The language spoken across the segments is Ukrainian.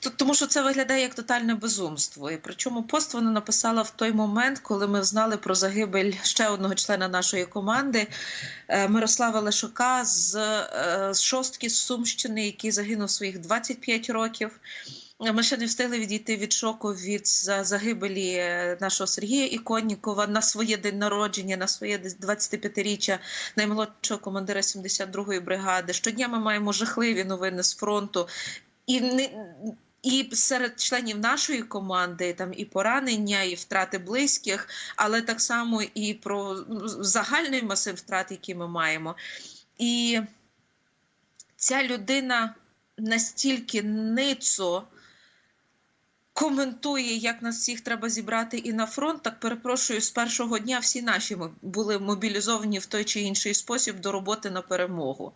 Тому що це виглядає як тотальне безумство. І причому пост вона написала в той момент, коли ми знали про загибель ще одного члена нашої команди е, Мирослава Лешука з, е, з шостки з Сумщини, який загинув своїх 25 років. Ми ще не встигли відійти від шоку від загибелі е, нашого Сергія Іконнікова на своє день народження, на своє десь 25-річчя наймолодшого командира 72-ї бригади. Щодня ми маємо жахливі новини з фронту. І не і серед членів нашої команди там і поранення, і втрати близьких, але так само і про ну, загальний масив втрат, які ми маємо. І ця людина настільки ницо коментує, як нас всіх треба зібрати і на фронт. Так перепрошую, з першого дня всі наші були мобілізовані в той чи інший спосіб до роботи на перемогу.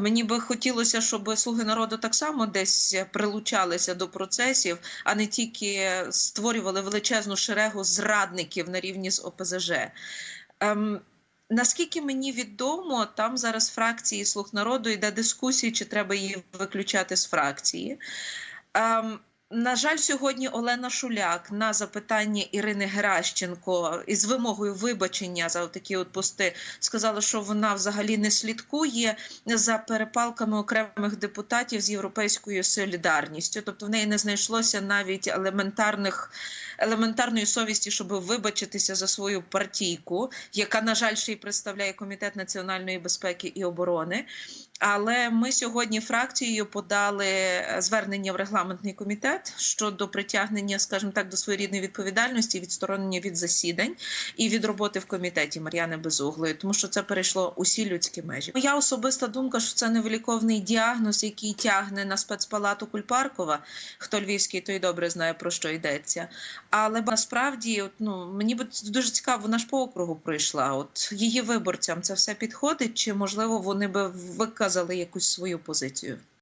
Мені би хотілося, щоб слуги народу так само десь прилучалися до процесів, а не тільки створювали величезну шерегу зрадників на рівні з ОПЗЖ. Ем, Наскільки мені відомо, там зараз фракції слуг народу йде дискусія, чи треба її виключати з фракції. Ем, на жаль, сьогодні Олена Шуляк на запитання Ірини Геращенко із вимогою вибачення за такі от пости сказала, що вона взагалі не слідкує за перепалками окремих депутатів з європейською солідарністю. Тобто в неї не знайшлося навіть елементарних елементарної совісті, щоб вибачитися за свою партійку, яка, на жаль, ще й представляє комітет національної безпеки і оборони. Але ми сьогодні фракцією подали звернення в регламентний комітет щодо притягнення, скажімо так, до своєрідної відповідальності, відсторонення від засідань і від роботи в комітеті Мар'яни Безуглої, тому що це перейшло усі людські межі. Моя особиста думка, що це невиліковний діагноз, який тягне на спецпалату Кульпаркова. Хто львівський, той добре знає про що йдеться. Але насправді, от, ну мені б дуже цікаво, вона ж по округу пройшла. От її виборцям це все підходить, чи можливо вони би виказали якусь свою позицію?